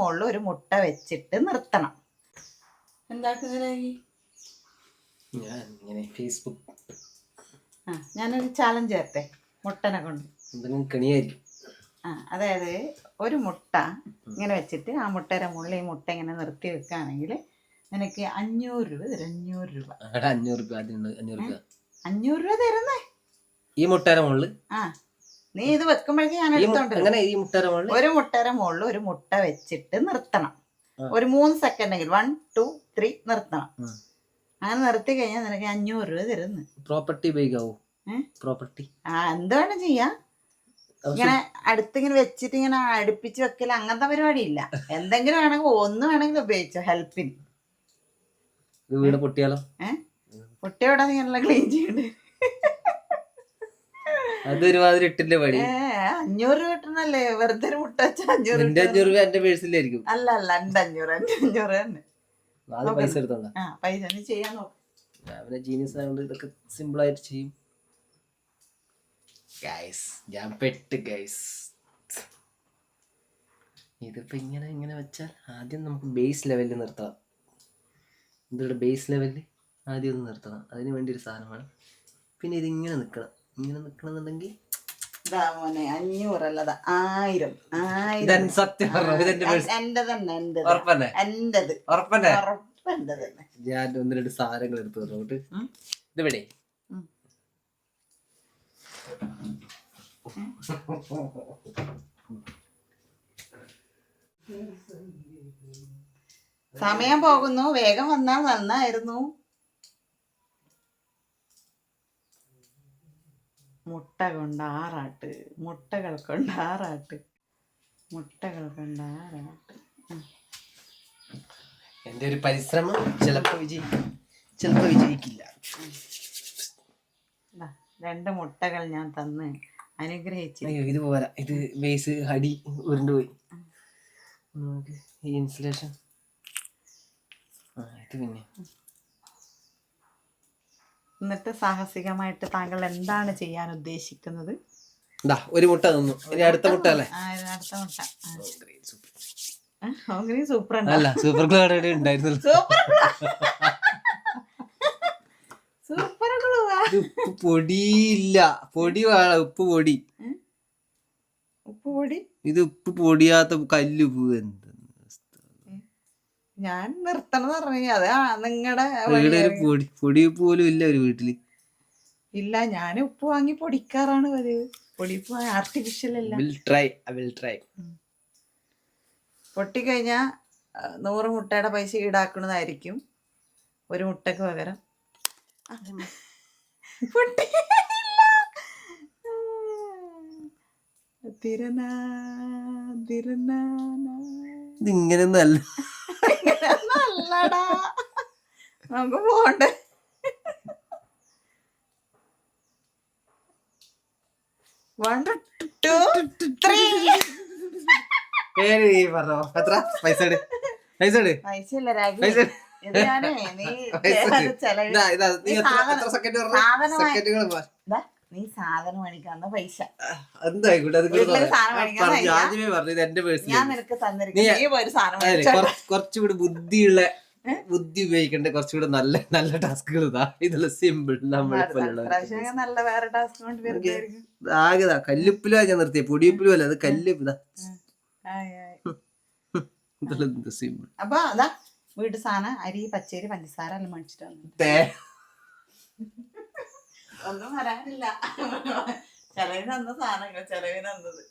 മുകളിൽ ഒരു മുട്ട വെച്ചിട്ട് നിർത്തണം. ഫേസ്ബുക്ക് ആ ഞാനൊരു ചാലഞ്ച് ചേർത്തെ മുട്ടനെ കൊണ്ട്. ആ അതായത് ഒരു മുട്ട ഇങ്ങനെ വെച്ചിട്ട് ആ മുട്ടയുടെ മുകളിൽ ഈ മുട്ട ഇങ്ങനെ നിർത്തി വെക്കുകയാണെങ്കിൽ നിനക്ക് അഞ്ഞൂറ് രൂപ തരും അഞ്ഞൂറ് രൂപ. അഞ്ഞൂറ് രൂപ അഞ്ഞൂറ് രൂപ. അഞ്ഞൂറ് രൂപ തരുന്നേ? ഈ മുട്ടയുടെ മുകളിൽ? ആ. നീ ഇത് വെക്കുമ്പോഴേക്കും ഞാൻ എടുത്തോണ്ട് മുട്ടയുടെ മുകളിൽ ഒരു മുട്ടര മുകളിൽ ഒരു മുട്ട വെച്ചിട്ട് നിർത്തണം. ഒരു മൂന്ന് സെക്കൻഡ് വൺ ടു ത്രീ നിർത്തണം. അങ്ങനെ നിർത്തി കഴിഞ്ഞാൽ നിനക്ക് അഞ്ഞൂറ് രൂപ തരുന്നു. പ്രോപ്പർട്ടി ഉപയോഗിക്കാവൂ? പ്രോപ്പർട്ടി ആ എന്താണ് ചെയ്യാ. ചെയ്യാം ഇങ്ങനെ അടുത്തിങ്ങനെ വെച്ചിട്ട് ഇങ്ങനെ അടുപ്പിച്ച് വെക്കൽ അങ്ങനത്തെ പരിപാടി ഇല്ല എന്തെങ്കിലും വേണമെങ്കിൽ ഒന്ന് വേണമെങ്കിൽ ഉപയോഗിച്ചോ ഹെൽപ്പിന്. വീട് പൊട്ടിയാലോ? ഏഹ് കുട്ടിയോടെ നീ എല്ലാം ക്ലീൻ ചെയ്യണ്ടേ? അത് ഒരുമാതിരി ഇട്ടിന്റെ പണി അഞ്ഞൂറ് കിട്ടണല്ലേ? വെറുതെ ഒരു മുട്ട അഞ്ഞൂറ് എന്റെ അഞ്ഞൂറ് രൂപ എന്റെ പേഴ്സിലായിരിക്കും. അല്ല അല്ല എന്റെ അഞ്ഞൂറ് എന്റെ അഞ്ഞൂറ് തന്നെ. അത് പൈസ എടുത്തോണ്ട ആ പൈസ ചെയ്യാൻ നോക്കാം. അവരെ ജീനിയസ് ആയതുകൊണ്ട് ഇതൊക്കെ സിമ്പിൾ ആയിട്ട് ചെയ്യും. ഗൈസ് ഞാൻ പെട്ട് ഗൈസ് ഇതിപ്പോ ഇങ്ങനെ ഇങ്ങനെ വെച്ചാൽ ആദ്യം നമുക്ക് ബേസ് ലെവലിൽ നിർത്തണം. ഇതിവിടെ ബേസ് ലെവലിൽ ആദ്യം ഒന്ന് നിർത്തണം. അതിന് വേണ്ടി ഒരു സാധനമാണ് പിന്നെ ഇതിങ്ങനെ നിൽക്കണം ഇങ്ങനെ ഇതാ മോനെ അഞ്ഞൂറല്ലതാ. ആയിരം. ആയിരം. ഇതെൻ സത്യം പറഞ്ഞു ഇതെന്റെ പേഴ്സ് എന്റെ തന്നെ എന്റെ ഉറപ്പന്നെ? എന്റത്. ഉറപ്പന്നെ? ഉറപ്പ് തന്നെ ഞാൻ ഒന്ന് രണ്ട് സാധനങ്ങൾ എടുത്തു തന്നോട്ട്. ഇതിവിടെ സമയം പോകുന്നു. വേഗം വന്നാൽ നന്നായിരുന്നു. മുട്ട കൊണ്ട് ആറാട്ട് മുട്ടകൾ കൊണ്ട് ആറാട്ട് മുട്ടകൾ കൊണ്ട് ആറാട്ട്. എന്റെ ഒരു പരിശ്രമം ചിലപ്പോൾ വിജയിക്കും ചിലപ്പോൾ വിജയിക്കില്ല. രണ്ട് മുട്ടകൾ ഞാൻ തന്ന് അനുഗ്രഹിച്ചു അയ്യോ ഇത് പോരാ. ഇത് ബേസ് അടി ഉരുണ്ട് പോയി. നമുക്ക് ഈ ഇൻസുലേഷൻ ആ ഇത് പിന്നെ. എന്നിട്ട് സാഹസികമായിട്ട് താങ്കൾ എന്താണ് ചെയ്യാൻ ഉദ്ദേശിക്കുന്നത്? ദാ ഒരു മുട്ട തന്നു. ഇനി അടുത്ത മുട്ട അല്ലേ? അടുത്ത മുട്ട. സൂപ്പർ അല്ല സൂപ്പർ ഗ്ലൂ അവിടെ ഉണ്ടായിരുന്നല്ലോ. സൂപ്പർ സൂപ്പർ ഇത് ഉപ്പ് പൊടിയില്ല. പൊടി വേണം ഉപ്പ് പൊടി. ഉപ്പ് പൊടി? ഇത് ഉപ്പ് പൊടിയാത്ത കല്ലുപ്പ് എന്ത് ഞാൻ നിർത്തണം പറഞ്ഞു. അത് നിങ്ങളുടെ പൊടി പൊടി പോലും ഇല്ല ഒരു വീട്ടിൽ. ഇല്ല ഞാൻ ഉപ്പ് വാങ്ങി പൊടിക്കാറാണ് പതിവ്. പൊടിപ്പ് ആർട്ടിഫിഷ്യൽ അല്ല. ട്രൈ ഐ വിൽ ട്രൈ പൊട്ടിക്കഴിഞ്ഞാ ആ, നൂറ് മുട്ടയുടെ പൈസ ഈടാക്കുന്നതായിരിക്കും. ഒരു മുട്ടക്ക് പകരം. പൊട്ടിയില്ല. തിരനാ, തിരനാനാ. നമുക്ക് പോണ്ടേ. വൺ ടു ത്രീ പറഞ്ഞോ? എത്ര? പൈസ പൈസ രാഗി. പൈസ നീ സാധനം- മേടിക്കാന്ന പൈസ. എന്തായിക്കോട്ടെ? ഞാൻ നിനക്ക് തന്നിരിക്കും. കുറച്ചുകൂടി ബുദ്ധിയുള്ള ബുദ്ധി ഉപയോഗിക്കേണ്ട കുറച്ചുകൂടെ നല്ല നല്ല ടാസ്കുകൾ ഇതാ. ഇതെല്ലാം സിമ്പിൾ നല്ല വേറെ ടാസ്ക് കൊണ്ട് വരുന്നതായിരിക്കും ആകെ ഇതാ കല്ലുപ്പിലാ ഞാൻ നിർത്തിയ. പൊടിയുപ്പിലും അല്ല അത് കല്ലുപ്പ് ഇതാ. ആയി, ആയി. ഇതിലെന്ത് സിമ്പിൾ അപ്പൊ അതാ വീട്ടു സാധനം അരി പച്ചരി പഞ്ചസാര എല്ലാം മേടിച്ചിട്ട് ഒന്നും വരാനില്ല. ചെലവിനന്ന് സാധനങ്ങൾ ചെലവിന് തന്നത്